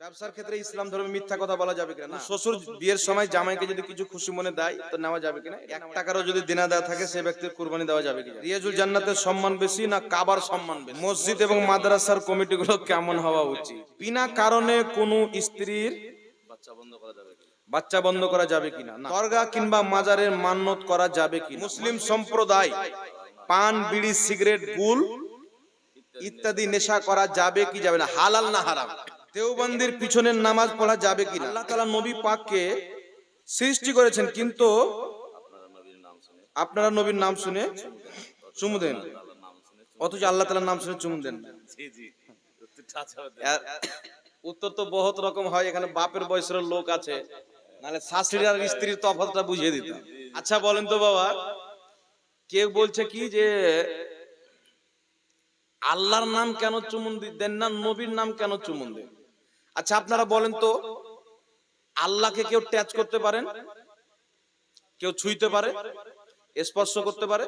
ব্যবসার ক্ষেত্রে ইসলাম ধর্মে মিথ্যা কথা বলা যাবে কিনা? শ্বশুর বিয়ের সময় জামাইকে যদি কিছু খুশি মনে দেয় তো নেওয়া যাবে কিনা? এক টাকারও যদি দেনা দেওয়া থাকে সে ব্যক্তির কুরবানি দেওয়া যাবে কিনা? রিয়াজুল জান্নাতের সম্মান বেশি না কাবার সম্মান বেশি? মসজিদ এবং মাদ্রাসার কমিটিগুলো কেমন হওয়া উচিত? বিনা কারণে কোনো স্ত্রীর বাচ্চা বন্ধ করা যাবে কিনা? না। দরগা কিংবা মাজারের মান্যত করা যাবে কি মুসলিম সম্প্রদায় পান বিড়ি সিগারেট গুল ইত্যাদি নেশা করা যাবে কি যাবে না? হালাল না হারাম? দেওবন্দির পিছনের নামাজ পড়া যাবে কি না আল্লাহ তাআলা নবী পাককে সৃষ্টি করেছেন কিন্তু আপনারা নবীর নাম শুনে চুমু দেন। অথচ আল্লাহ তাআলার নাম শুনে চুমু দেন। উত্তর তো বহুত রকম হয় এখানে বাপের বয়সের লোক আছে নাহলে শাশুড়ি আর স্ত্রীর তফাৎটা বুঝিয়ে দিত। আচ্ছা বলেন তো বাবা কেউ বলছে কি যে আল্লাহর নাম কেন চুমুন দেন না নবীর নাম কেন চুমুন দেন? আচ্ছা আপনারা বলেন তো, আল্লাহকে কেউ ট্যাচ করতে পারেন? কেউ ছুঁইতে পারে? স্পর্শ করতে পারে?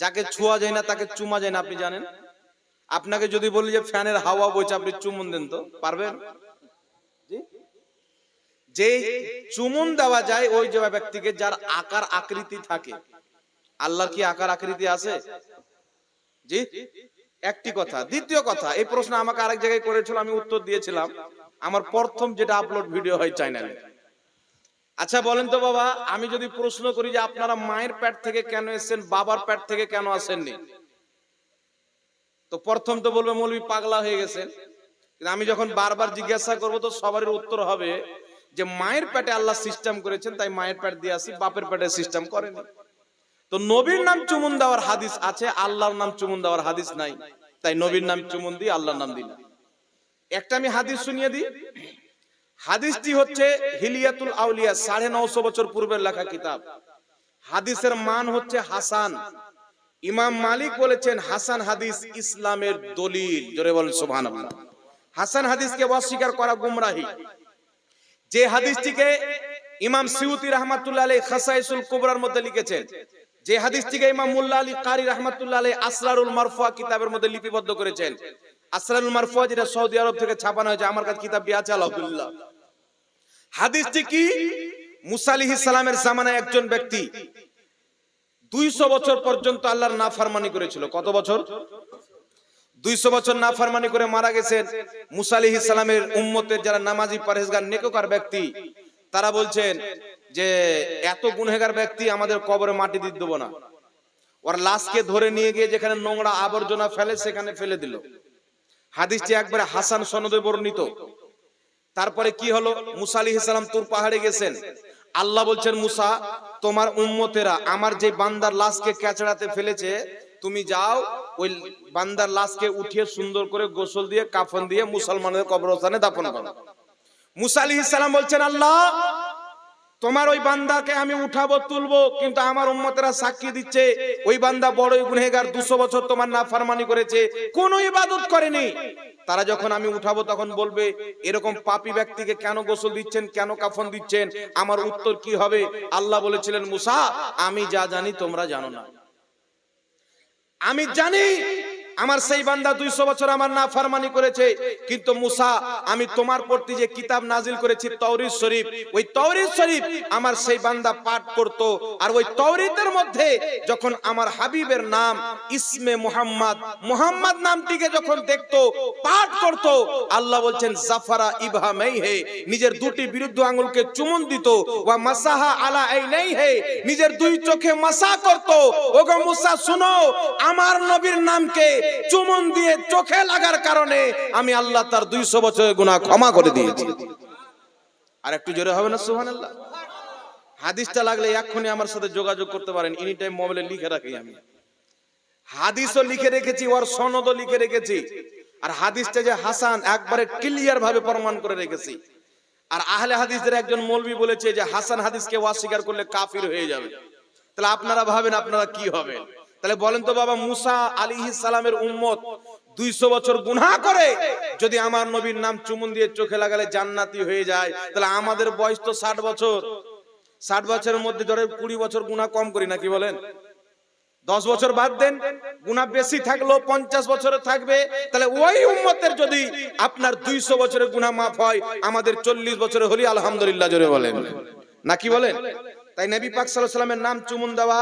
যাকে ছোঁয়া যায় না, তাকে চুমা যায় না, আপনি জানেন? আপনাকে যদি বলি যে ফ্যানের হাওয়া বইছে, আপনি চুমুন দেন তো, পারবেন? যে চুমুন দেওয়া যায়, ওই যে ব্যক্তিকে যার আকার আকৃতি থাকে। আল্লাহর কি আকার আকৃতি আছে? জি? একটি কথা, দ্বিতীয় কথা, এই প্রশ্ন আমাকে আরেক জায়গায় করেছিল, আমি উত্তর দিয়েছিলাম। আমার প্রথম যেটা আপলোড ভিডিও হয় চ্যানেলে আচ্ছা বলেন তো বাবা, আমি যদি প্রশ্ন করি যে আপনারা মায়ের পেট থেকে কেন এসেছেন, বাবার পেট থেকে কেন আসেননি? তো প্রথম তো বলবে, মৌলবী পাগলা হয়ে কিন্তু আমি যখন বারবার জিজ্ঞাসা করব, তো সবার উত্তর হবে যে মায়ের পেটে আল্লাহ সিস্টেম করেছেন, তাই মায়ের পেট দিয়ে আসি, বাপের পেটে সিস্টেম করেনি। তো নবীর নাম চুমুন দেওয়ার হাদিস আছে আল্লাহর নাম চুমুন দেওয়ার হাদিস নাই। তাই নবীর নাম চুমুন দিই আল্লাহর নাম দিই না। একটা আমি হাদিস শুনিয়ে দিই। হাদিসটি হচ্ছে হিলিয়াতুল আউলিয়া সাড়ে নশো বছর পূর্বের লেখা কিতাব। হাদিসের মান হচ্ছে হাসান। ইমাম মালিক বলেছেন হাসান হাদিস ইসলামের দলিল। জোরে বলেন সুবহানাল্লাহ। হাসান হাদিসকে অস্বীকার করা গুমরাহি। যে হাদিসটিকে ইমাম সিউতি রহমাতুল্লাহ আলাইহি খাসাইসুল কুবরার মধ্যে লিখেছেন যে হাদিসটিকে ইমাম মুল্লা আলী কারি রহমাতুল্লাহ আলাইহি আসরারুল মারফুয়া কিতাবের মধ্যে লিপিবদ্ধ করেছেন। আসরারুল মারফুয়া যেটা সৌদি আরব থেকে ছাপানো হয়েছে, আমার কাছে কিতাব আছে, আলহামদুলিল্লাহ। হাদিসটি কি? মুসা আলাইহিস সালামের জামানায় একজন ব্যক্তি দুইশো বছর পর্যন্ত আল্লাহর নাফরমানি করেছিল। কত বছর? দুইশো বছর নাফরমানি করে মারা গেছেন মুসা আলাইহিস সালামের উম্মতের যারা নামাজি, পরহেজগার, নেককার ব্যক্তি, তারা বলছেন যে এত গুনহেগার ব্যক্তি আমাদের কবরে মাটি দিতে দেবো না। ওর লাশকে ধরে নিয়ে গিয়ে যেখানে নোংরা আবর্জনা ফেলে, সেখানে ফেলে দিল। হাদিসটি একবারে হাসান সনদে বর্ণিত। তারপরে কি হলো? মুসা আলী ইসলাম তুর পাহাড়ে গেছেন। আল্লাহ বলছেন, মুসা, তোমার উম্মতেরা আমার যে বান্দার লাশকে ক্যাচড়াতে ফেলেছে, তুমি যাও, ওই বান্দার লাশকে উঠিয়ে সুন্দর করে গোসল দিয়ে, কাফন দিয়ে মুসলমানদের কবরস্থানে দাফন করো। মুসা আলী ইসলাম বলছেন, আল্লাহ তোমার ওই বান্দাকে আমি উঠাবো, তুলবো, কিন্তু আমার উম্মতেরা সাক্ষী দিচ্ছে, ওই বান্দা বড়ই গুনহেগার দুশো বছর তোমার না ফারমানি করেছে, কোন ইবাদত করেনি। তারা যখন আমি উঠাবো, তখন বলবে, এরকম পাপী ব্যক্তিকে কেন গোসল দিচ্ছেন, কেন কাফন দিচ্ছেন, আমার উত্তর কি হবে? আল্লাহ বলেছিলেন, মুসা, আমি যা জানি তোমরা জানো না। আমি জানি আমার সেই বান্দা দুইশো বছর আমার না ফারমানি করেছে। কিন্তু মুসা, আমি তোমার প্রতি যে কিতাব নাজিল করেছি তৌরিদ শরীফ, ওই তৌরিদ শরীফ আমার সেই বান্দা পাঠ করত। আর ওই তৌরিদের মধ্যে যখন আমার হাবিবের নাম ইসমে মুহাম্মদ মুহাম্মদ নামটিকে যখন দেখতো, পাঠ করত, আল্লাহ বলছেন, জাফারা ইবহামাই হে নিজের দুটি বিরুদ্ধ আঙ্গুলকে চুমন দিত। ওয়া মাসাহা আলা এই নেই হে নিজের দুই চোখে মাসা করত। ওগো মুসা, শুনো, আমার নবীর নামকে চুমন দিয়ে চোখে লাগার কারণে আমি আল্লাহ তার দুইশো বছরের গুনাহ ক্ষমা করে দিয়েছি। আর একটু জোরে হবে না, সুবহানাল্লাহ? হাদিসটা লাগলে এক্ষুনি আমার সাথে যোগাযোগ করতে পারেন এনি টাইম মোবাইলে লিখে রাখি আমি। হাদিসও লিখে রেখেছি, ওর সনদও লিখে রেখেছি। আর হাদিসটা যে হাসান একবারে ক্লিয়ার ভাবে প্রমাণ করে রেখেছি। আর আহলে হাদিসদের একজন মৌলবী বলেছে যে হাসান হাদিসকে অস্বীকার করলে কাফির হয়ে যাবে। তাহলে আপনারা ভাবেন আপনারা কি হবে তাহলে বলেন তো বাবা, মুসা আলী সালামের উম্মত দুইশো বছর গুনাহ করে যদি আমার নবীর নাম চুমুন দিয়ে চোখে লাগালে জান্নাতি হয়ে যায়, তাহলে আমাদের বয়স তো ষাট বছর। ষাট বছরের মধ্যে ধরে কুড়ি বছর গুনাহ কম করি নাকি বলেন? দশ বছর বাদ দেন গুণা বেশি থাকল পঞ্চাশ বছরে থাকবে। তাহলে ওই উম্মতের যদি আপনার দুইশো বছরের গুণা মাফ হয়, আমাদের চল্লিশ বছরে হলি আলহামদুলিল্লাহ জোরে বলেন। না কি বলেন? তাই নবী পাক সাল্লামের নাম চুমুন দেওয়া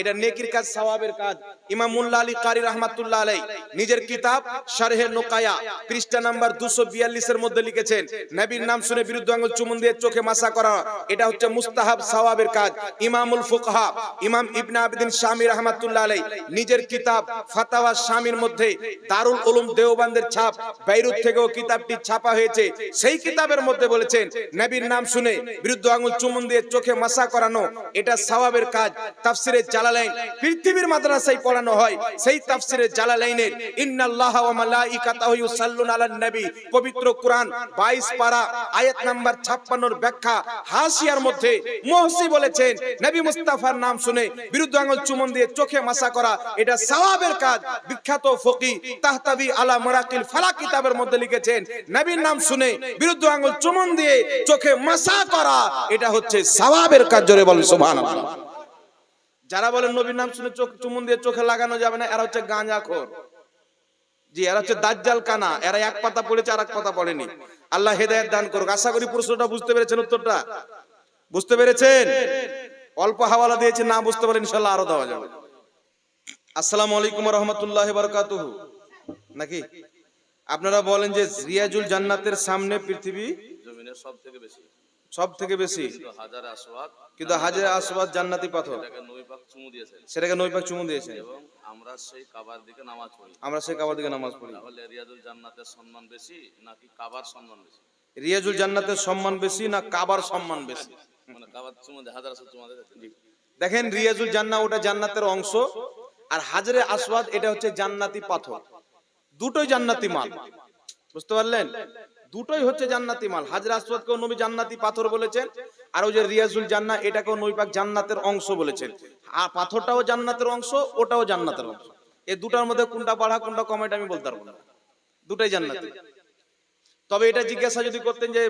এটা নেকির কাজ, সওয়াবের কাজ। ইমাম মুল্লা আলী কারি রাহমাতুল্লাহ আলাই নিজের কিতাব শারহে নোকায়া, পৃষ্ঠা নাম্বার 242 এর মধ্যে লিখেছেন, নবীর নাম শুনে বিরুদ্ধ আঙ্গুল চুমুন দিয়ে চোখে মাসা করা, এটা হচ্ছে মুস্তাহাব সওয়াবের কাজ। ইমামুল ফুকহা, ইমাম ইবনে আবিদিন শামী রাহমাতুল্লাহ আলাই নিজের কিতাব ফাতাওয়া শামীর মধ্যে দারুল উলুম দেওবন্দের ছাপ, বাইরুত থেকেও কিতাবটি ছাপা হয়েছে। সেই কিতাবের মধ্যে বলেছেন, নবীর নাম শুনে বিরুদ্ধ আঙ্গুল চুমুন দিয়ে চোখে মাসা করানো, এটা সওয়াবের কাজ। তাফসিরে জালালাইন। পৃথিবীর মাদ্রাসায় পড়ানো হয়, সেই তাফসিরে জালালাইনের। ইন্নাল্লাহ ওয়া মালাইকাতাহু ইউসাল্লুনা আলান নবী। পবিত্র কোরআন 22 পারা, আয়াত নাম্বার 56 এর ব্যাখ্যা। হাসিয়ার মধ্যে মুহসি বলেছেন, নবী মুস্তাফার নাম শুনে বিরুদ্ধ আঙ্গুল চুমন দিয়ে চোখে মাসা করা, এটা সওয়াবের কাজ। বিখ্যাত ফকি তাহতাবি আলা মারাকিল ফালা কিতাবের মধ্যে লিখেছেন, নবীর নাম শুনে বিরুদ্ধ আঙ্গুল চুমন দিয়ে চোখে মাসা করা, এটা হচ্ছে সওয়াবের কাজ, জোরে বলেন সুবহানাল্লাহ। যারা বলেন নবীর নাম শুনে চোখ চুমুন দিয়ে চোখে লাগানো যাবে না, এরা হচ্ছে গাঁজাখোর জি, এরা হচ্ছে দাজ্জাল কানা, এরা এক পাতা পড়েছে আর এক পাতা পড়েনি। আল্লাহ হেদায়েত দান করুক। আশা করি প্রশ্নটা বুঝতে পেরেছেন উত্তরটা? বুঝতে পেরেছেন? অল্প হাওয়ালা দিয়েছে, না বুঝতে পারেন ইনশাল্লাহ আরও দেওয়া যাবে। আসসালামু আলাইকুম রহমতুল্লাহ বারকাতুহু নাকি? আপনারা বলেন যে রিয়াজুল জান্নাতের সামনে পৃথিবী জমিনের সব থেকে বেশি। সব থেকে বেশি। কিন্তু হাজার কিন্তু হাজার আসবাদ জান্নাতি পাথর। সেটাকে নৈপাক চুমু দিয়েছে। এবং আমরা সেই কাবার দিকে নামাজ পড়ি। আমরা সেই কাবার দিকে নামাজ পড়ি। তাহলে রিয়াদুল জান্নাতের সম্মান বেশি নাকি কাবার সম্মান বেশি? রিয়াজুল জান্নাতের সম্মান বেশি না কাবার সম্মান বেশি? মানে কাবার চুমু হাজার আসওয়াদ চুমু দেখেন রিয়াজুল জান্না ওটা জান্নাতের অংশ। আর হাজারে আসবাদ এটা হচ্ছে জান্নাতি পাথর। দুটোই জান্নাতি মাল। বুঝতে পারলেন? দুটোই হচ্ছে জান্নাতি মাল। হাজরে নবী জান্নাতি পাথর বলেছেন, আর ওই যে রিয়াজুল জান্না এটাকেও নবী পাক জান্নাতের অংশ বলেছেন। আর পাথরটাও জান্নাতের অংশ, ওটাও জান্নাতের অংশ। এই দুটার মধ্যে কোনটা বাড়া, কোনটা কম, এটা আমি বলতে পারব না। দুটাই জান্নাতি। তবে এটা জিজ্ঞাসা যদি করতেন যে,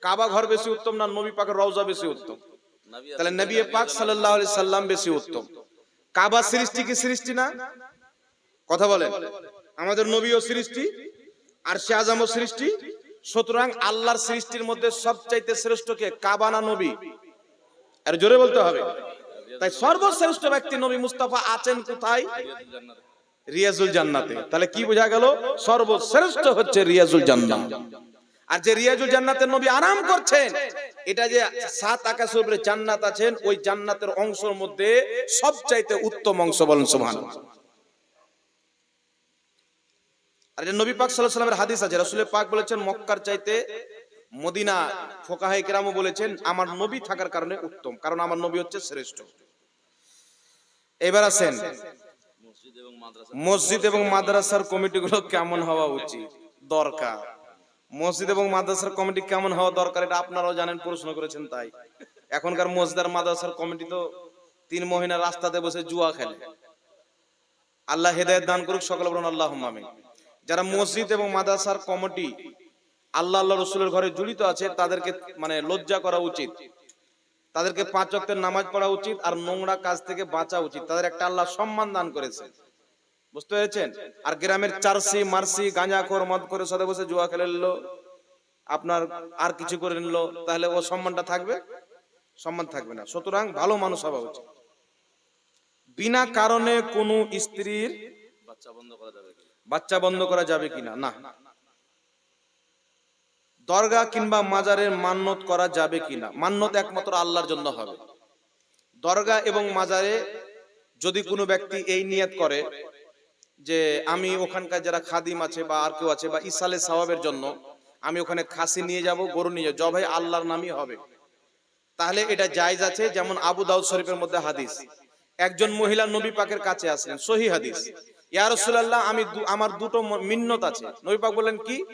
কাবা ঘর বেশি উত্তম না নবী পাকের রওজা বেশি উত্তম? তাহলে নবী পাক সাল্লাল্লাহু আলাইহি সাল্লাম বেশি উত্তম। কাবা সৃষ্টি কি সৃষ্টি না? কথা বলেন। আমাদের নবীও সৃষ্টি, আর সে আজমও সৃষ্টি সুতরাং আল্লাহর সৃষ্টির মধ্যে সবচাইতে শ্রেষ্ঠ কে? কাবা নবী? আর জোরে বলতে হবে। তাই সর্বশ্রেষ্ঠ ব্যক্তি নবী মুস্তাফা আছেন কোথায়? রিয়াজুল জান্নাতে। তাহলে কি বোঝা গেল? সর্বশ্রেষ্ঠ হচ্ছে রিয়াজুল জান্নাত। আর যে রিয়াজুল জান্নাতের নবী আরাম করছেন, এটা যে সাত আকাশের উপরে জান্নাত আছেন, ওই জান্নাতের অংশের মধ্যে সবচাইতে উত্তম অংশ বলেন সুবহানাল্লাহ। আর এটা নবী পাক আলাইহি সাল্লামের হাদিস আছে। রাসূলের পাক বলেছেন, মক্কার চাইতে মদিনা ফোকাহায়ে কেরামও বলেছেন, আমার নবী থাকার কারণে উত্তম, কারণ আমার নবী হচ্ছে শ্রেষ্ঠ। এবার আছেন মসজিদ এবং মাদ্রাসার কমিটিগুলো কেমন হওয়া উচিত? দরকার। মসজিদ এবং মাদ্রাসার কমিটি কেমন হওয়া দরকার, এটা আপনারাও জানেন, প্রশ্ন করেছেন তাই। এখনকার মসজিদ আর মাদ্রাসার কমিটি তো তিন মহিনা রাস্তাতে বসে জুয়া খেলে। আল্লাহ হেদায়েত দান করুক, সকল বলুন আল্লাহ আমিন। যারা মসজিদ এবং মাদ্রাসার কমিটি আল্লাহ আল্লাহ রসুলের ঘরে জড়িত আছে, তাদেরকে মানে লজ্জা করা উচিত। তাদেরকে পাঁচ ওয়াক্তের নামাজ পড়া উচিত আর নোংরা কাজ থেকে বাঁচা উচিত। তাদের একটা আল্লাহ সম্মান দান করেছে। বুঝতে পেরেছেন? আর গ্রামের চারসি, মারসি গাঁজা খোর মদ করে সাথে বসে জুয়া খেলে নিল। আপনার আর কিছু করে নিল, তাহলে ও সম্মানটা থাকবে? সম্মান থাকবে না। সুতরাং ভালো মানুষ হওয়া উচিত। বিনা কারণে কোনো স্ত্রীর বাচ্চা বন্ধ করা যাবে বাচ্চা বন্ধ করা যাবে কিনা? না। দরগা কিংবা মাজারের মান্যত করা যাবে কিনা? মান্যত একমাত্র আল্লাহর জন্য হবে। দরগা এবং মাজারে যদি কোনো ব্যক্তি এই নিয়ত করে যে আমি ওখানকার যারা খাদিম আছে বা আর কেউ আছে বা ইসালে সওয়াবের জন্য আমি ওখানে খাসি নিয়ে যাব গরু নিয়ে যাব। জবাই আল্লাহর নামই হবে। তাহলে এটা জায়জ আছে যেমন আবু দাউদ শরীফের মধ্যে হাদিস। একজন মহিলা নবী পাকের কাছে আসলেন সহি হাদিস ইয়া রাসূলুল্লাহ, আমি আমার দুটো মিন্নত আছে। নবী পাক বললেন, কি?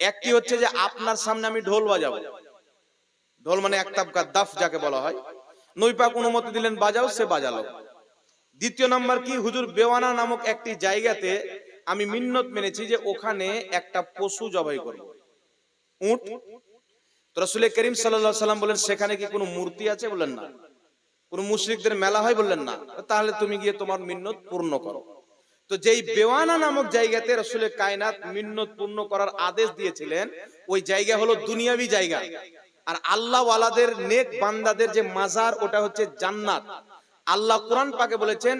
একটি হচ্ছে যে আপনার সামনে আমি ঢোল বাজাবো। ঢোল মানে এক একটা দাফ যাকে বলা হয়। নবী পাক অনুমতি দিলেন, বাজাও, সে বাজালো। দ্বিতীয় নাম্বার কি? হুজুর বেওয়ানা নামক একটি জায়গাতে আমি মিন্নত মেনেছি যে ওখানে একটা পশু জবাই করব। উট? রাসূল করিম সাল্লাম বলেন, সেখানে কি কোনো মূর্তি আছে? বলেন না। কোন মুশরিকদের মেলা হয়? বললেন, না। তাহলে তুমি গিয়ে তোমার মিন্নত পূর্ণ করো। তো যেই বেওয়ানা নামক জায়গাতে রসুলের কায়নাত মিন্নত পূর্ণ করার আদেশ দিয়েছিলেন, ওই জায়গা হলো দুনিয়াবি জায়গা। আর আল্লাহ ওয়ালাদের নেক বান্দাদের যে মাজার, ওটা হচ্ছে জান্নাত। আল্লাহ কোরআন পাকে বলেছেন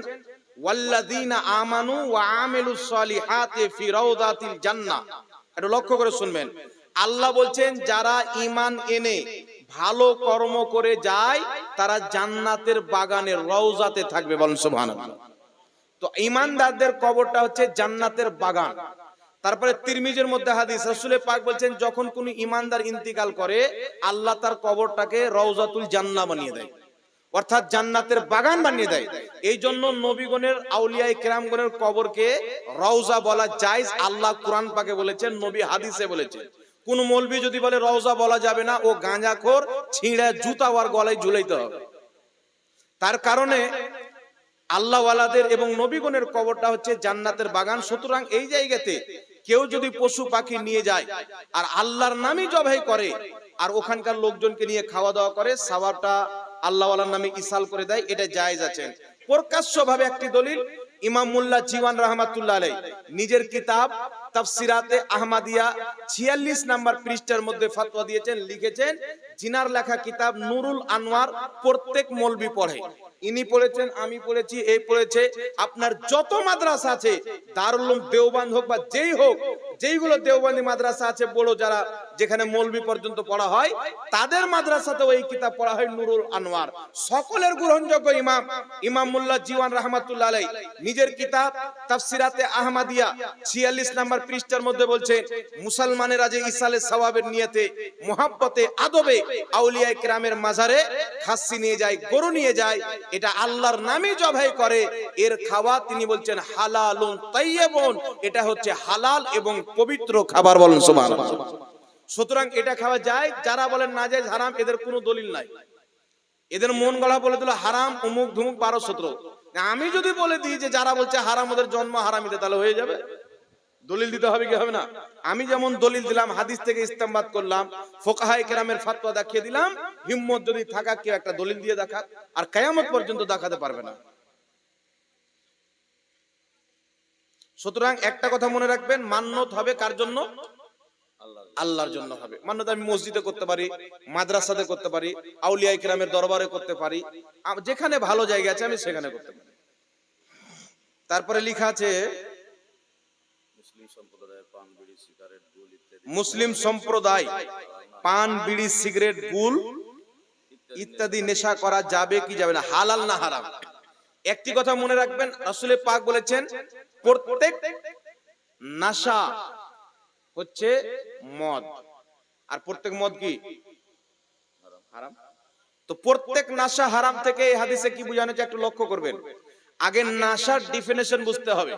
ফি এটা লক্ষ্য করে শুনবেন। আল্লাহ বলছেন, যারা এনে ভালো কর্ম করে যায়, তারা জান্নাতের বাগানের রওজাতে থাকবে। বলেন সুবহানাল্লাহ। তো ইমানদারদের কবরটা হচ্ছে জান্নাতের বাগান। তারপরে তিরমিজের মধ্যে হাদিস রাসূলের পাক বলছেন, যখন কোন ইমানদার ইন্তিকাল করে, আল্লাহ তার কবরটাকে রওজাতুল জান্নাহ বানিয়ে দেয়। অর্থাৎ জান্নাতের বাগান বানিয়ে দেয়। এই জন্য নবীগণের আউলিয়ায়ে কেরামগণের কবরকে রওজা বলা জায়েজ। আল্লাহ কোরআন পাকে বলেছেন, নবী হাদিসে বলেছেন কোন মৌলবি যদি বলে রওজা বলা যাবে না, ও গাঁজাখোর, ছিঁড়া জুতা ওর গলায় ঝুলাইতে হবে। তার কারণে আল্লাহওয়ালাদের এবং নবীগণের কবরটা হচ্ছে জান্নাতের বাগান। সুতরাং এই জায়গাতে কেউ যদি পশু পাখি নিয়ে যায় আর আল্লাহর নামই জবাই করে আর ওখানকার লোকজনকে নিয়ে খাওয়া দাওয়া করে সাবাবটা আল্লাহওয়ালার নামে ইসাল করে দেয়, এটা জায়েজ আছেন প্রকাশ্যভাবে একটি দলিল, ইমাম মুল্লা জীওয়ান রহমাতুল্লাহ আলাই নিজের কিতাব, তাফসিরাতে আহমাদিয়া 46 নাম্বার পৃষ্ঠার মধ্যে ফতোয়া দিয়েছেন, লিখেছেন, জিনার লেখা কিতাব নুরুল আনোয়ার প্রত্যেক মৌলবি পড়ে। ইনি পড়েছেন, আমি পড়েছি, এই পড়েছে। আপনার যত মাদ্রাসা আছে, দারুল দেওবান হোক বা যেই হোক যেইগুলো দেওবান্দি মাদ্রাসা আছে বড় যারা যেখানে মৌলবি পর্যন্ত পড়া হয়, তাদের মাদ্রাসাতেও এই কিতাব পড়া হয় নুরুল আনোয়ার। সকলের গ্রহণযোগ্য ইমাম ইমাম মুল্লা জিওয়ান রহমাতুল্লাহ আলাই নিজের কিতাব, তাফসিরাতে আহমাদিয়া 46 নাম্বার পৃষ্ঠার মধ্যে বলছেন মুসলমানেরা যে ইসালে সওয়াবের নিয়তে, মোহাব্বতে, আদবে আউলিয়া কেরামের মাজারে খাসি নিয়ে যায়, গরু নিয়ে যায়, এটা আল্লাহর নামে জবাই করে। এর খাওয়া তিনি বলছেন হালালুন তাইয়্যিবুন, এটা হচ্ছে হালাল এবং পবিত্র খাবার বলেন সুবহানাল্লাহ। সুতরাং এটা খাওয়া যায়, যারা বলেন না যায় হারাম, এদের কোনো দলিল নাই। এদের মন গড়া বলে দিল, হারাম, অমুক ধুমুক বারো সতেরো আমি যদি বলে দিই যে যারা বলছে হারাম, ওদের জন্ম হারামিতে তাহলে হয়ে যাবে? দলিল দিতে হবে কি হবে না? আমি যেমন দলিল দিলাম, হাদিস থেকে ইস্তেমবাদ করলাম ফোকাহাই কেরামের ফাতোয়া দেখিয়ে দিলাম, হিম্মত যদি থাকা কেউ একটা দলিল দিয়ে দেখা আর কায়ামত পর্যন্ত দেখাতে পারবে না। সুতরাং একটা কথা মনে রাখবেন, মান্যত হবে কার জন্য? আল্লাহর জন্য হবে। মান্যত আমি মসজিদে করতে পারি, মাদ্রাসাতে করতে পারি, আউলিয়া ইকরামের দরবারে করতে পারি। যেখানে ভালো জায়গা আছে আমি সেখানে করতে পারি। তারপরে লেখা আছে, মুসলিম সম্প্রদায় পান, বিড়ি, সিগারেট, গুল ইত্যাদি নেশা করা যাবে কি যাবে না? হালাল না হারাম? একটি কথা মনে রাখবেন আসলে পাক বলেছেন প্রত্যেক নাশা হচ্ছে মদ। আর প্রত্যেক মদ কি? হারাম। তো প্রত্যেক নাশা হারাম থেকে এই হাদিসে কি বোঝানো হচ্ছে একটু লক্ষ্য করবেন। আগে নাশার ডিফিনেশন বুঝতে হবে।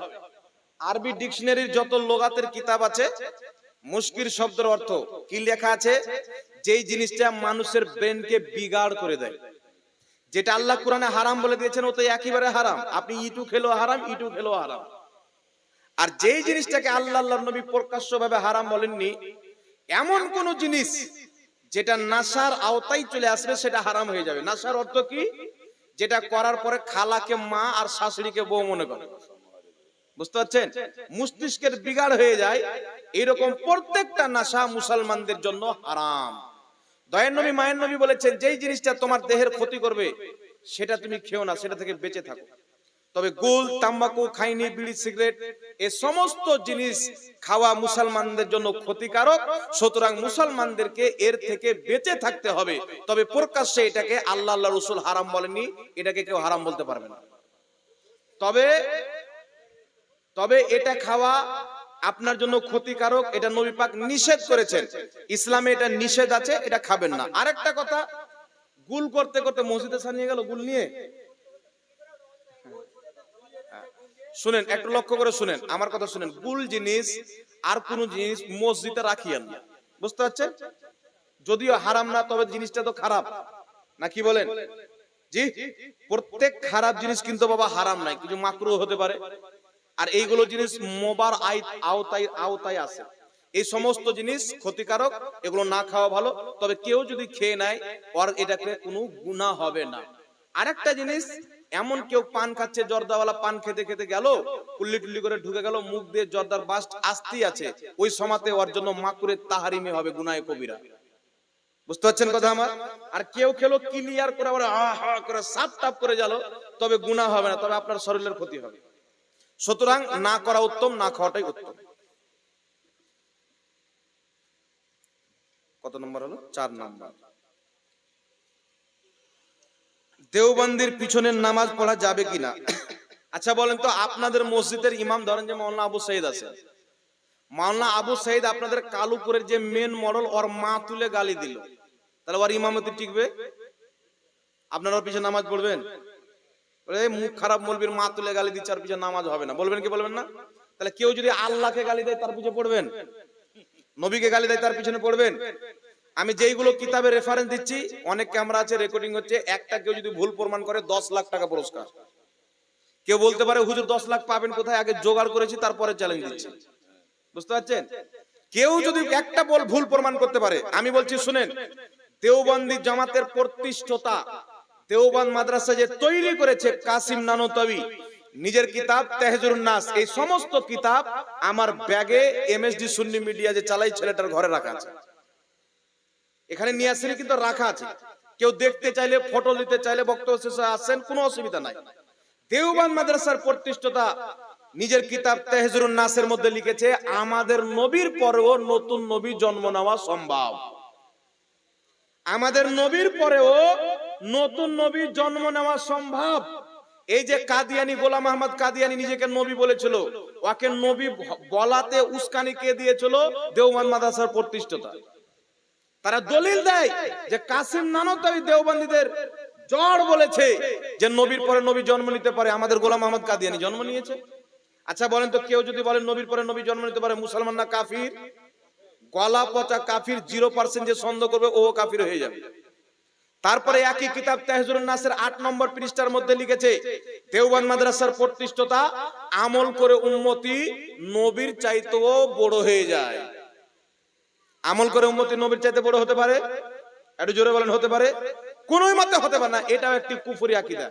আরবি ডিকশনারির যত লোগাতের কিতাব আছে মুশকির শব্দের অর্থ কি লেখা আছে? যেই জিনিসটা মানুষের ব্রেনকে বিগাড় করে দেয়। যেটা আল্লাহ কোরআনে হারাম বলে দিয়েছেন, ও তো একেবারে হারাম। আপনি ইটু খেলো হারাম, ইটু খেলো হারাম। আর যেই জিনিসটাকে আল্লাহ আল্লাহ নবী প্রকাশ্য ভাবে হারাম বলেননি, এমন কোন জিনিস যেটা নাসার আওতায় চলে আসবে সেটা হারাম হয়ে যাবে। নাসার অর্থ কি? যেটা করার পরে খালাকে মা আর শাশুড়িকে বউ মনে করে। বুঝতে পারছেন? মস্তিষ্কের বিগাড় হয়ে যায়, এরকম প্রত্যেকটা নাশা মুসলমানদের জন্য হারাম। দয়ের নবী, মায়ের নবী বলেছেন, যেই জিনিসটা তোমার দেহের ক্ষতি করবে, সেটা তুমি খেও না, সেটা থেকে বেঁচে থাকো। তবে গুল তাম্বাকু খাইনি বিড়ি সিগারেট এ সমস্ত জিনিস খাওয়া মুসলমানদের জন্য ক্ষতিকারক। সুতরাং মুসলমানদেরকে এর থেকে বেঁচে থাকতে হবে। তবে প্রকাশ্যে এটাকে আল্লাহ আল্লাহ রসুল হারাম বলেনি এটাকে কেউ হারাম বলতে পারবে না। তবে তবে এটা খাওয়া আপনার জন্য ক্ষতিকারক। এটা নবী পাক নিষেধ করেছেন। ইসলামে এটা নিষেধ আছে এটা খাবেন না। আরেকটা কথা গুল করতে করতে মসজিদে সানিয়ে গেল গুল নিয়ে? শুনেন একটু লক্ষ্য করে শুনেন আমার কথা শুনেন। গুল জিনিস আর কোন জিনিস মসজিদে রাখিয়েন না। বুঝতে পারছেন? যদিও হারাম না তবে জিনিসটা তো খারাপ। না কি বলেন? জি প্রত্যেক খারাপ জিনিস কিন্তু বাবা হারাম নাই কিছু মাকরু হতে পারে। আর এইগুলো জিনিস মোবার আওতায় আওতায় আছে। এই সমস্ত জিনিস ক্ষতিকারক এগুলো না খাওয়া ভালো। তবে কেউ যদি খেয়ে নেয় ওর এটাকে কোনো গুনাহ হবে না। আরেকটা জিনিস এমন কেউ পান খাচ্ছে জর্দাওয়ালা পান খেতে খেতে গেল কুল্লি টুল্লি করে ঢুকে গেল মুখ দিয়ে জর্দার বাস্ট আসতেই আছে। ওই সমাতে ওর জন্য মাকুরে তাহারিমে হবে গুনায় কবিরা। বুঝতে পারছেন কথা আমার? আর কেউ খেলো ক্লিয়ার করে আবার হা হা করে সাপ টাপ করে গেল তবে গুনাহ হবে না তবে আপনার শরীরের ক্ষতি হবে। সুতরাং না করা উত্তম না খাওয়াটাই উত্তম। কত নম্বর হলো? চার নম্বর। দেওবন্দির পিছনের নামাজ পড়া যাবে কিনা? আচ্ছা বলেন তো আপনাদের মসজিদের ইমাম ধরেন যে মাওলানা আবু সাইদ আছে। মাওলানা আবু সাইদ আপনাদের কালুপুরের যে মেন মডেল ওর মা তুলে গালি দিল। তাহলে ওর ইমামতি টিকবে আপনারা ওর পিছনে নামাজ পড়বেন? মুখ খারাপ মলবির মা তুলে গালি দিচ্ছে, আর পিছনে নামাজ হবে না। বলবেন কি বলবেন না? তাহলে কেউ যদি আল্লাহকে গালি দেয়, তার পিছনে পড়বেন? নবীকে গালি দেয়, তার পিছনে পড়বেন? আমি যেইগুলো কিতাবের রেফারেন্স দিচ্ছি অনেক ক্যামেরা আছে রেকর্ডিং হচ্ছে, একটা কেউ যদি ভুল প্রমাণ করে, দশ লাখ টাকা পুরস্কার। কেউ বলতে পারে, হুজুর, দশ লাখ পাবেন কোথায়? আগে জোগাড় করেছি, তারপরে চ্যালেঞ্জ দিচ্ছি। বুঝতে পারছেন? কেউ যদি একটা বল ভুল প্রমাণ করতে পারে, আমি বলছি, শুনেন, দেওবন্দি জামাতের প্রতিষ্ঠতা, দেওবন্দ মাদ্রাসা যে তৈরি করেছে, কাসিম নানতবি, নিজের কিতাব তেহজুরুন নাস, এই সমস্ত কিতাব আমার ব্যাগে এমএসডি সুন্নি মিডিয়া যে চালাই, ছেলেটার ঘরে রাখা আছে। এখানে নিয়ে আসেনি কিন্তু রাখা আছে। কেউ দেখতে চাইলে ফটো নিতে চাইলে বক্তব্য শেষে আসেন কোনো অসুবিধা নাই। দেওবান মাদ্রাসার প্রতিষ্ঠতা নিজের কিতাব তেহজুরুন নাসের মধ্যে লিখেছে, আমাদের নবীর পরেও নতুন নবী জন্ম নেওয়া সম্ভব। আমাদের নবীর পরেও নতুন নবী জন্ম নেওয়া সম্ভব। এই যে কাদিয়ানি, গোলাম আহমদ কাদিয়ানি নিজেকে নবী বলেছিল, ওকে নবী বলাতে উস্কানি কে দিয়েছিল? দেওবান মাদ্রাসার প্রতিষ্ঠতা। তারা দলিল দেয় যে কাসিম নানতাবি দেওবন্দীদের জড় বলেছে যে নবীর পরে নবী জন্ম নিতে পারে। আমাদের গোলাম আহমদ কাদিয়ানি জন্ম নিয়েছে। আচ্ছা বলেন তো কেউ যদি বলেন নবীর পরে নবী জন্ম নিতে পারে, মুসলমান না কাফির? গলা পচা কাফির জিরো পার্সেন্ট যে সন্দেহ করবে, ও কাফির হয়ে যাবে। তারপরে একই কিতাব তেহজুরুন নাসের আট নম্বর পৃষ্ঠার মধ্যে লিখেছে, দেওবান মাদ্রাসার প্রতিষ্ঠতা আমল করে উন্মতি নবীর চাইতেও বড় হয়ে যায়। আমল করে উম্মতি নবীর চাইতে বড় হতে পারে? একটু জোরে বলেন, হতে পারে? কোনোই মতে হতে পারে না, এটাও একটি কুফরি আকীদা।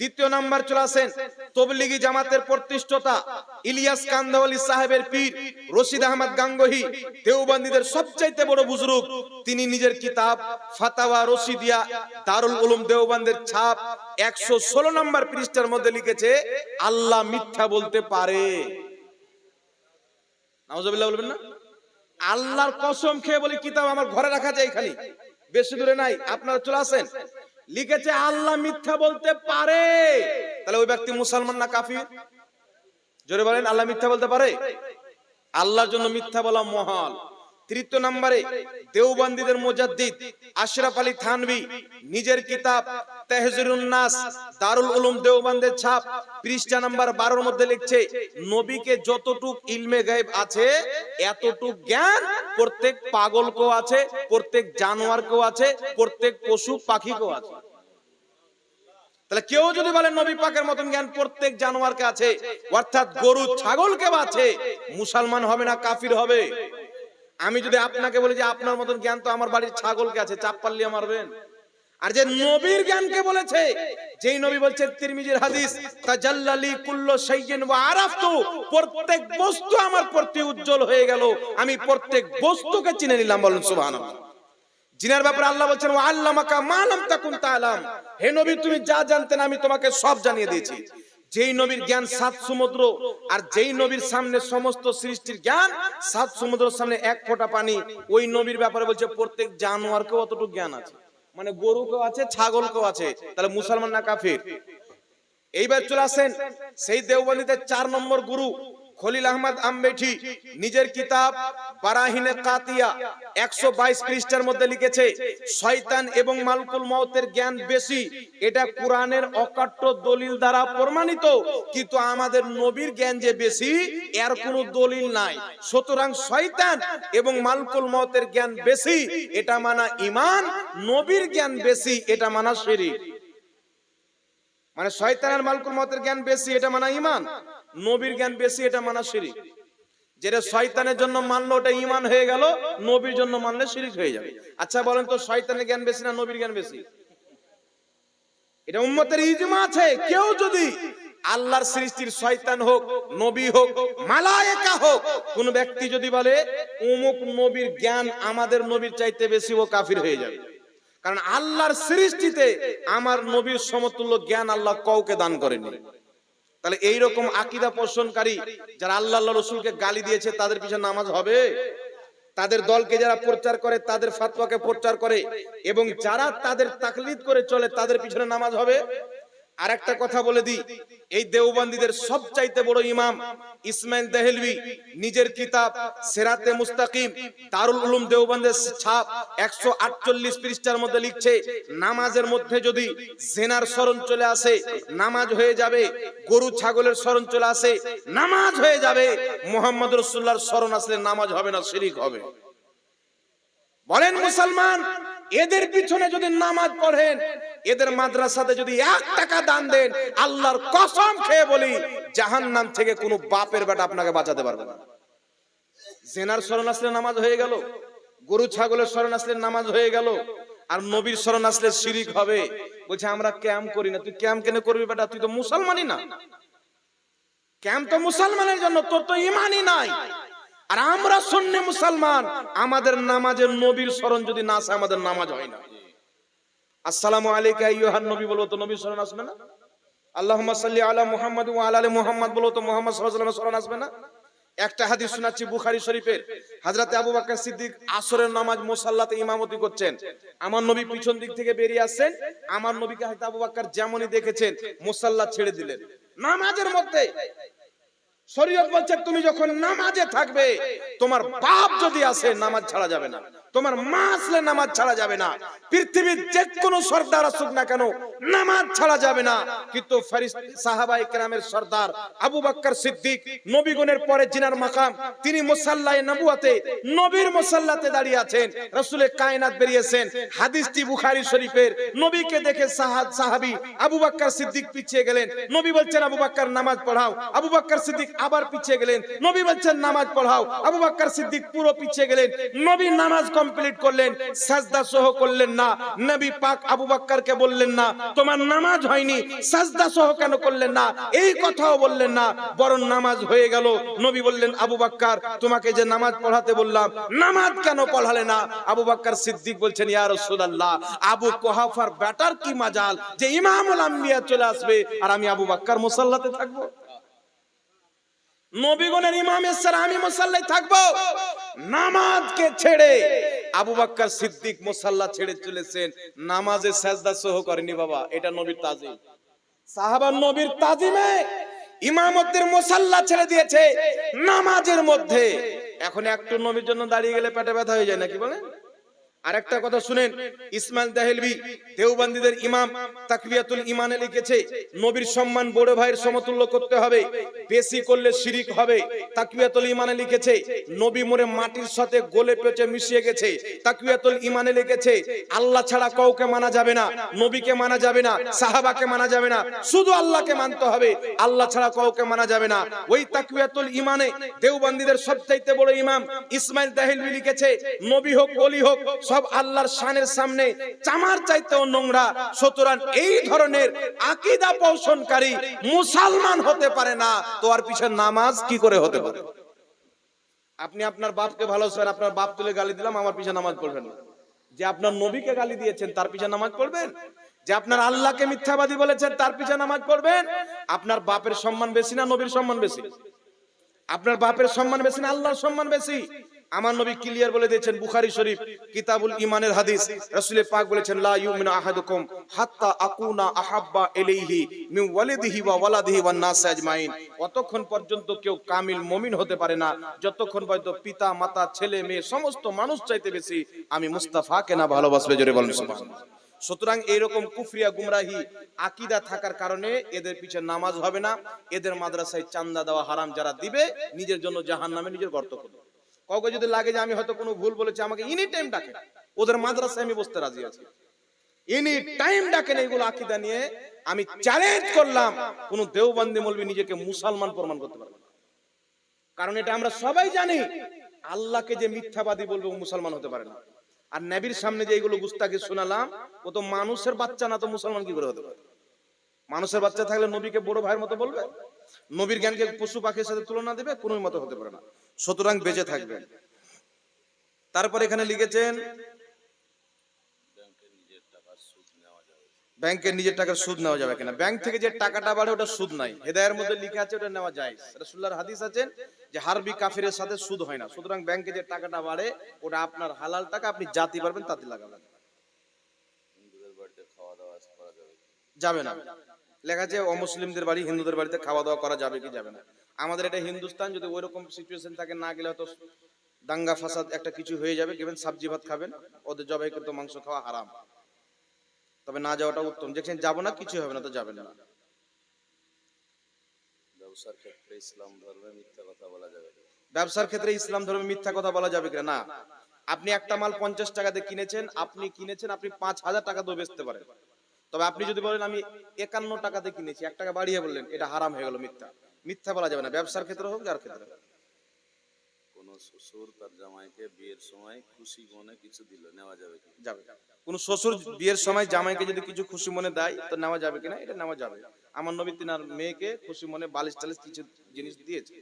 দ্বিতীয় নাম্বার চলে আসেন, তবলিগি জামাতের প্রতিষ্ঠতা। ইলিয়াস কান্দাওয়ালি সাহেবের পীর রশিদ আহমদ গাঙ্গহি, দেওবন্দীদের সবচাইতে বড় বুজরুগ, তিনি নিজের কিতাব ফাতাওয়া রশিদিয়া দারুল উলুম দেওবন্দের ছাপ একশো ষোলো নম্বর পৃষ্ঠার মধ্যে লিখেছে, আল্লাহ মিথ্যা বলতে পারে। নাউজুবিল্লাহ বলবেন না? আল্লাহর কসম খেয়ে বলি, কিতাব আমার ঘরে রাখা যায় খালি। বেশি দূরে নাই, আপনারা চলে আসেন। লিখেছে, আল্লাহ মিথ্যা বলতে পারে। তাহলে ওই ব্যক্তি মুসলমান না কাফি জোরে বলেন, আল্লাহ মিথ্যা বলতে পারে? আল্লাহর জন্য মিথ্যা বলা মহাল তৃতীয় নম্বরে দেওবন্দীদের মুজাদ্দিদ আশরাফ আলী থানভি, নিজের কিতাব নাস, দারুল উলুম দেওবন্দের ছাপ, পৃষ্ঠা নাম্বার বারোর মধ্যে লিখছে, নবীকে যতটুক ইলমে গায়েব আছে, এতটুক জ্ঞান প্রত্যেক পাগলকেও আছে, প্রত্যেক জানোয়ারকেও আছে, প্রত্যেক পশু পাখিকেও আছে। তাহলে কেউ যদি বলে নবী পাকের মতন জ্ঞান প্রত্যেক জানোয়ারকে আছে, অর্থাৎ গরু ছাগল ছাগলকে আছে মুসলমান হবে না, কাফির হবে। আমি যদি আপনাকে বলি যে আপনার মতন জ্ঞান তো আমার বাড়ির ছাগলকে আছে চাপ পাল্লিয়ে মারবেন। আর যে নবীর জ্ঞানকে বলেছে, যেই নবী বলছে তিরমিজির হাদিস, তাজাল্লালি কুল্লু শাইইন ওয়া আরাফতু, প্রত্যেক বস্তু আমার প্রতি উজ্জ্বল হয়ে গেল, আমি প্রত্যেক বস্তুকে চিনে নিলাম, বলুন সুবহানাল্লাহ। জিনার ব্যাপারে আল্লাহ বলছেন, ওয়া আল্লামাকা মা লাম তাকুন তাআলাম। হে নবী, তুমি যা জানতেন আমি তোমাকে সব জানিয়ে দিয়েছি। যেই নবীর জ্ঞান সাত সমুদ্র আর যেই নবীর সামনে সমস্ত সৃষ্টির জ্ঞান, সাত সমুদ্রের সামনে এক ফোঁটা পানি, ওই নবীর ব্যাপারে বলছে প্রত্যেক জানোয়ারকেও অতটুকু জ্ঞান আছে। মানে গরু কেউ আছে ছাগল কেউ আছে, তাহলে মুসলমান না কাফির? এইবার চলে আসেন সেই দেওবন্দিতে চার নম্বর গুরু খলিল আহমদ আম্বেঠি নিজের কিতাব বারাহিনে কাতিয়া একশো বাইশ পৃষ্ঠার মধ্যে লিখেছে, শয়তান এবং মালকুল মতের জ্ঞান বেশি। এটা কোরআনের অকাট্য দলিল দ্বারা প্রমাণিত। কিন্তু আমাদের নবীর জ্ঞান যে বেশি, এর কোনো দলিল নাই। সুতরাং শয়তান এবং মালকুল মতের জ্ঞান বেশি, এটা মানা ইমান নবীর জ্ঞান বেশি, এটা মানা শিরিক। মানে শয়তানের মালকুল মতের জ্ঞান বেশি, এটা মানা ইমান নবীর জ্ঞান বেশি, এটা মানা শিরিক। যেটা শয়তানের জন্য মানলো, ওটা ইমান হয়ে গেল, নবীর জন্য মানলে শিরিক হয়ে যাবে। আচ্ছা বলেন তো, শয়তানের জ্ঞান বেশি না নবীর জ্ঞান বেশি? এটা উম্মতের ইজমা আছে। কেউ যদি আল্লাহর সৃষ্টির শয়তান হোক, নবী হোক, মালায়েকা হোক, কোন ব্যক্তি যদি বলে অমুক নবীর জ্ঞান আমাদের নবীর চাইতে বেশি, ও কাফির হয়ে যাবে। কারণ আল্লাহর সৃষ্টিতে আমার নবীর সমতুল্য জ্ঞান আল্লাহ কাউকে দান করেনি তাহলে এইরকম আকিদা পোষণকারী যারা আল্লাহ আল্লাহ রসুলকে গালি দিয়েছে তাদের পিছনে নামাজ হবে। তাদের দলকে যারা প্রচার করে তাদের ফাতোয়াকে প্রচার করে এবং যারা তাদের তাকলিদ করে চলে তাদের পিছনে নামাজ হবে। আর একটা কথা বলে দিই। এই দেওবন্দীদের সবচাইতে বড় ইমাম ইসমাইল দেহেলভি, নিজের কিতাব সেরাতে মুস্তাকিম, দারুল উলুম দেওবন্দের ছাপ একশো আটচল্লিশ পৃষ্ঠার মধ্যে লিখছে, নামাজের মধ্যে যদি জেনার স্মরণ চলে আসে, নামাজ হয়ে যাবে, গরু ছাগলের স্মরণ চলে আসে, নামাজ হয়ে যাবে, মোহাম্মদ রসুল্লাহর স্মরণ আসলে নামাজ হবে না, শিরিক হবে। বলেন মুসলমান, এদের পিছনে যদি নামাজ পড়েন এদের মাদ্রাসাতে যদি এক টাকা দান দেন, আল্লাহর কসম খেয়ে বলি, জাহান্নাম থেকে কোনো বাপের বেটা আপনাকে বাঁচাতে পারবে না। জেনার স্মরণ আসলে নামাজ হয়ে গেল, গরু ছাগলের স্মরণ আসলে নামাজ হয়ে গেল, আর নবীর স্মরণ আসলে শিরিক হবে। বলছে, আমরা ক্যাম্প করি না। তুই ক্যাম্প কেন করবি বেটা? তুই তো মুসলমানই না। ক্যাম্প তো মুসলমানের জন্য, তোর তো ইমানই নাই। আর আমরা শূন্য মুসলমান, আমাদের নামাজের নবীর স্মরণ যদি না আসে, আমাদের নামাজ হয় না। আসসালামু আলাইকা ইউহান নবী বলো তো নবীর স্মরণ আসবে না? আল্লাহুম্মা সাল্লি আলা মুহাম্মাদ ওয়া আলা আলি মুহাম্মাদ বলো তো মুহাম্মদ সাল্লাল্লাহু আলাইহি স্মরণ আসবে না? একটা হাদিস শোনাচ্ছি বুখারী শরীফের। হযরতে আবু বকর সিদ্দিক আসরের নামাজ মুসাল্লাতে ইমামতি করছেন। আমার নবী পিছন দিক থেকে বেরিয়ে আসছেন। আমার নবীকে হয়তো আবু বকর যেমনই দেখেছেন মুসাল্লা ছেড়ে দিলেন। নামাজের মধ্যে শরীয়ত বলছে, তুমি যখন নামাজে থাকবে, তোমার বাপ যদি আসে, নামাজ ছাড়া যাবে না। তোমার মা আসলে নামাজ ছাড়া যাবে না। পৃথিবীর যে কোনো সর্দার আসুক না কেন, নামাজ ছাড়া যাবে না। কিন্তু সাহাবায়ে কেরামের সর্দার আবু বকর সিদ্দিক, নবীগণের পরে জিনার মাকাম, তিনি মুসাল্লায়ে নবুয়াতে, নবীর মুসাল্লাতে দাঁড়িয়ে আছেন, রাসূলের কায়নাত বেরিয়েছেন। হাদিসটি বুখারী শরীফের। নবীকে দেখে সাহাদ, সাহাবী আবু বকর সিদ্দিক পিছিয়ে গেলেন। নবী বলছেন, আবু বকর নামাজ পড়াও। আবু বকর সিদ্দিক আবার পিছিয়ে গেলেন। নবী বলছেন, নামাজ পড়াও। আবু বকর সিদ্দিক পুরো পিছিয়ে গেলেন। নবী নামাজ কমপ্লিট করলেন, সাজদা সহ করলেন না। নবী পাক আবু বকরকে বললেন না, তোমার নামাজ হয়নি, সাজদা সহ কেন করলেন না? এই কথাও বললেন না, বরং নামাজ হয়ে গেল। নবী বললেন, আবু বকর তোমাকে যে নামাজ পড়াতে বললাম, নামাজ কেন পড়ালে না? আবু বকর সিদ্দিক বলছেন, ইয়া রাসূলুল্লাহ, আবু কুহাফার ব্যাটার কি মাজাল, যে ইমামুল আম্বিয়া চলে আসবে, আর আমি আবু বকর মুসাল্লাতে থাকব? নবীগণের ইমাম এসের আমি মুসাল্লায় থাকব। নামাজকে ছেড়ে আবু বাক্কার সিদ্দিক মুসাল্লা ছেড়ে চলেছেন। নামাজে সাজদা সহ করেনি বাবা, এটা নবীর তাজিম। সাহাবান নবীর তাজিমে ইমামতের মুসাল্লা ছেড়ে দিয়েছে নামাজের মধ্যে। এখন একটু নবীর জন্য দাঁড়িয়ে গেলে পেটে ব্যথা হয়ে যায় নাকি বলেন? আরেকটা কথা শুনেন, ইসমাইল দেহেলভি, দেওবন্দীদের ইমাম, তাকবিয়াতুল ইমানে লিখেছে, নবীর সম্মান বড় ভাইয়ের সমতুল্য করতে হবে, বেশি করলে শিরিক হবে। তাকবিয়াতুল ইমানে লিখেছে, নবী মোরে মাটির সাথে গলে পচে মিশিয়ে গেছে। তাকবিয়াতুল ইমানে লিখেছে, আল্লাহ ছাড়া কাউকে মানা যাবে না, নবীকে মানা যাবে না, সাহাবাকে মানা যাবে না, শুধু আল্লাহকে মানতে হবে, আল্লাহ ছাড়া কাউকে মানা যাবে না। ওই তাকবিয়াতুল ইমানে দেওবন্দীদের সবচাইতে বড় ইমাম ইসমাইল দেহেলভি লিখেছে, নবী হোক, ওলি হোক সব আল্লাহর শানের সামনে, চামার চাইতেও নোংরা। সুতরাং এই ধরনের আকীদা পোষণকারী মুসলমান হতে পারে না। তো আর পিছনে নামাজ কি করে হতে পারে? আপনি আপনার বাপকে ভালোবাসেন আপনার বাপ তুলে গালি দিলাম, আমার পিছনে নামাজ পড়বেন না। যে আপনার নবীকে গালি দিয়েছেন, তার পিছনে নামাজ পড়বেন? যে আপনার আল্লাহকে মিথ্যাবাদী বলেছেন, তার পিছনে নামাজ পড়বেন? আপনার বাপের সম্মান বেশি না নবীর সম্মান বেশি? আপনার বাপের সম্মান বেশি না আল্লাহর সম্মান বেশি? আমার নবী ক্লিয়ার বলে দিয়েছেন বুখারী শরীফ, কিতাবুল ইমানের হাদিস। রাসূলের পাক বলেছেন, লা ইউমিনু আহাদুকুম হাত্তা আকুনা আহাব্বা ইলাইহি মিন ওয়ালিদিহি ওয়া ওয়ালাদিহি ওয়ান নাস আজমাইন। অতক্ষণ পর্যন্ত কেউ কামিল মুমিন হতে পারে না। যতক্ষণ পর্যন্ত পিতা, মাতা, ছেলে, মেয়ে, সমস্ত মানুষ চাইতে বেশি আমি মুস্তাফাকে না ভালোবাসবে জোরে বলেন সুবহানাল্লাহ। সুতরাং এইরকম কুফরিয়া, গুমরাহি আকিদা থাকার কারণে এদের পিছে নামাজ হবে না। এদের মাদ্রাসায় চান্দা দেওয়া হারাম যারা দিবে, নিজের জন্য জাহান নামে নিজের গর্ত করবে কাউকে যদি লাগে যে আমি হয়তো কোনো ভুল বলেছি, আমাকে এনি টাইম ডাকে। ওদের মাদ্রাসায় আমি বসতে রাজি আছি। এনি টাইম ডাকেন এইগুলো আকিদা নিয়ে আমি চ্যালেঞ্জ করলাম, কোন দেওবন্দি মলবি নিজেকে মুসলমান প্রমাণ করতে পারবে না। কারণ এটা আমরা সবাই জানি, আল্লাহকে যে মিথ্যাবাদী বলবে ও মুসলমান হতে পারে না। আর নবীর সামনে যে এইগুলো গুস্তাকে শোনালাম, ও তো মানুষের বাচ্চা না, তো মুসলমান কি করে হতে পারে? মানুষের বাচ্চা থাকলে নবীকে বড় ভাইয়ের মতো বলবে? নবীর জ্ঞানকে পশু পাখির সাথে তুলনা দেবে কোনো মতো হতে পারে না। সুতরাং বেঁচে থাকবে তারপর এখানে লিখেছেন, ব্যাংকে নিজের টাকার সুদ নেওয়া যাবে কিনা। ব্যাংক থেকে যে টাকাটা বাড়ে, ওটা সুদ নাই। হেদায়ের মধ্যে লিখে আছে, ওটা নেওয়া যায়। রাসূলুল্লাহর হাদিস আছেন যে, হারবি কাফিরের সাথে সুদ হয় না। সুতরাং ব্যাংকে যে টাকাটা বাড়ে, ওটা আপনার হালাল টাকা, আপনি জাতি পারবেন তাতে লাগাবেন? যাবে না। লেখা আছে অমুসলিমদের বাড়ি হিন্দুদের বাড়িতে খাওয়া দাওয়া করা যাবে কি যাবে না। আমাদের এটা হিন্দুস্তান যদি ওই রকম সিচুয়েশন থাকে না গেলে হয়তো দাঙ্গা ফাসাদ একটা কিছু হয়ে যাবে কেবেন সবজি ভাত খাবেন ওদের জবাই কিন্তু মাংস খাওয়া হারাম। তবে না যাওয়াটা উত্তম। যেখানে যাব না কিছু হবে না তো যাবেন না। ব্যবসার ক্ষেত্রে ইসলাম ধর্মে মিথ্যা কথা বলা যাবে ব্যবসার ক্ষেত্রে ইসলাম ধর্মে মিথ্যা কথা বলা যাবে কিনা? না। আপনি একটা মাল পঞ্চাশ টাকা দিয়ে কিনেছেন আপনি কিনেছেন আপনি পাঁচ হাজার টাকা দিয়ে বেচতে পারেন। তবে আপনি যদি বলেন আমি একান্ন টাকাতে কিনেছি এক টাকা বাড়িয়ে বললেন এটা হারাম হয়ে গেল মিথ্যা। মিথ্যা বলা যাবে না ব্যবসার ক্ষেত্রে হোক যার ক্ষেত্রে। কোন শ্বশুর তার জামাইকে বিয়ের সময় খুশি মনে কিছু দিল নেওয়া যাবে কি? যাবে। কোন শ্বশুর বিয়ের সময় জামাইকে যদি কিছু খুশি মনে দেয় তো নেওয়া যাবে কিনা এটা নেওয়া যাবে। আমার নবী তিনার মেয়েকে খুশি মনে বালিশ টালিশ কিছু জিনিস দিয়েছে।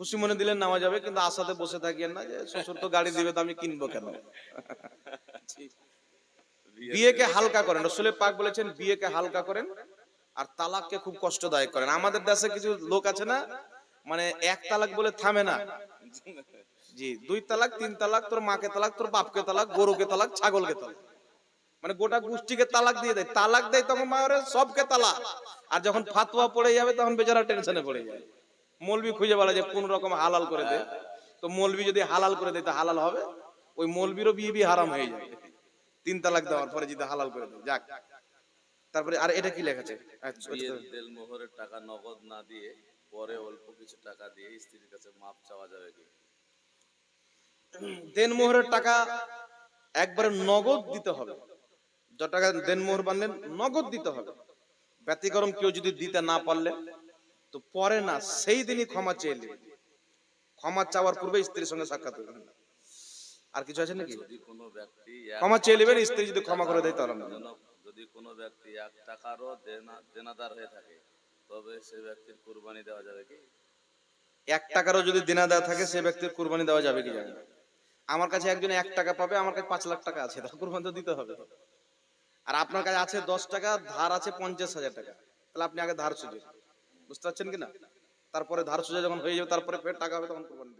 খুশি মনে দিলে নেওয়া যাবে কিন্তু আশাতে বসে থাকিয়েন না যে শ্বশুর তো গাড়ি দিবে তো আমি কিনবো কেন? বিয়েকে হালকা করেন। রসুল পাক বলেছেন, বিয়েকে হালকা করেন আর তালাককে খুব কষ্টদায়ক করেন। আমাদের দেশে কিছু লোক আছে না মানে এক তালাক বলে থামে না। জি, দুই তালাক, তিন তালাক, তোর মাকে তালাক, তোর বাপকে তালাক, গরুকে তালাক, ছাগলকে তালাক। মানে গোটা গোষ্ঠীকে তালাক দিয়ে দেয়। তালাক দেয় তখন মায়ের সবকে তালাক। আর যখন ফাতুয়া পড়ে যাবে, তখন বেচারা টেনশনে পড়ে যায়। মৌলবি খুঁজে বলা যে, কোন রকম হালাল করে দেয় তো মৌলবি যদি হালাল করে দেয়, তো হালাল হবে? ওই মৌলবিরও বিয়ে বিয়ে হারাম হয়ে যাবে। তিন তালাক দেওয়ার পরে যদি হালাল করে দেয় যাক। তারপরে আর এটা কি লেখাছে আচ্ছা, বিয়ের তেল মোহরের টাকা নগদ না দিয়ে পরে অল্প কিছু টাকা দিয়ে স্ত্রীর কাছে মাপ চাওয়া যাবে কি? দেনমোহরের টাকা একবারে নগদ দিতে হবে। যত টাকা দেনমোহর বানলেন নগদ দিতে হবে। ব্যতিক্রম কেউ যদি দিতে না পারলে তো পরে না সেই দিনই ক্ষমা চেয়ে নেবে। ক্ষমা চাওয়ার পূর্বে স্ত্রীর সঙ্গে সাক্ষাৎ করবেন আর কিছু আছে নাকি? যদি কোনো ব্যক্তি ক্ষমা চেয়ে নেবেন স্ত্রী যদি ক্ষমা করে দেয় তাহলে যদি কোনো ব্যক্তি এক টাকারও দেনাদার হয়ে থাকে তবে সে ব্যক্তির কুরবানি দেওয়া যাবে কি? এক টাকারও যদি দেনা দেওয়া থাকে সে ব্যক্তির কুরবানি দেওয়া যাবে কি যাবে না? আমার কাছে একজন এক টাকা পাবে আমার কাছে পাঁচ লাখ টাকা আছে তার কুরবানি তো দিতে হবে। আর আপনার কাছে আছে দশ টাকা ধার আছে পঞ্চাশ হাজার টাকা। তাহলে আপনি আগে ধার সুঝে বুঝতে পারছেন কি না? তারপরে ধার সুঝে যখন হয়ে যাবে তারপরে ফের টাকা হবে তখন কুরবানি